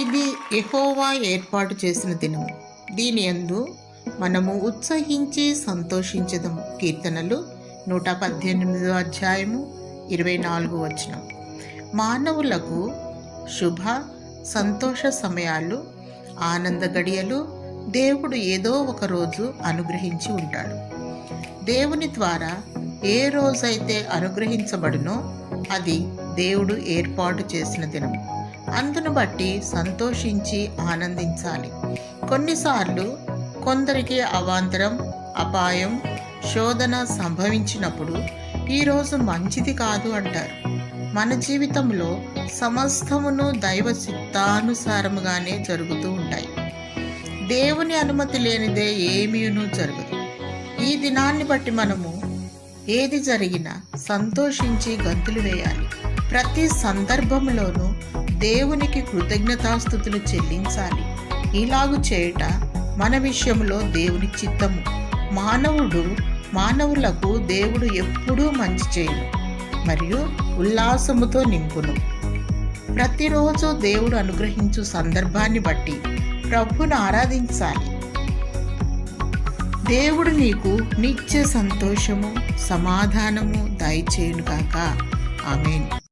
ఇది ఎహోవా ఏర్పాటు చేసిన దినము. దీని యందు మనము ఉత్సహించి సంతోషించదము. కీర్తనలు నూట పద్దెనిమిదో అధ్యాయము ఇరవై నాలుగు వచనం. మానవులకు శుభ సంతోష సమయాలు ఆనంద గడియలు దేవుడు ఏదో ఒక రోజు అనుగ్రహించి ఉంటాడు. దేవుని ద్వారా ఏ రోజైతే అనుగ్రహించబడునో అది దేవుడు ఏర్పాటు చేసిన దినం అందును బట్టి సంతోషించి ఆనందించాలి. కొన్నిసార్లు కొందరికి అవాంతరం అపాయం శోధన సంభవించినప్పుడు ఈరోజు మంచిది కాదు అంటారు. మన జీవితంలో సమస్తమును దైవ చిత్తానుసారముగానే జరుగుతూ ఉంటాయి. దేవుని అనుమతి లేనిదే ఏమీనూ జరగదు. ఈ దినాన్ని బట్టి మనము ఏది జరిగినా సంతోషించి గంతులు వేయాలి. ప్రతి సందర్భంలోనూ దేవునికి కృతజ్ఞతాస్థుతులు చెల్లించాలి. ఇలాగు చేయుట మన విషయంలో దేవుని చిత్తము. మానవుడు మానవులకు దేవుడు ఎప్పుడూ మంచి చేయును మరియు ఉల్లాసముతో నింపును. ప్రతిరోజు దేవుడు అనుగ్రహించు సందర్భాన్ని బట్టి ప్రభును ఆరాధించాలి. దేవుడు నీకు నిత్య సంతోషము సమాధానము దయచేయును కాక ఆమెను.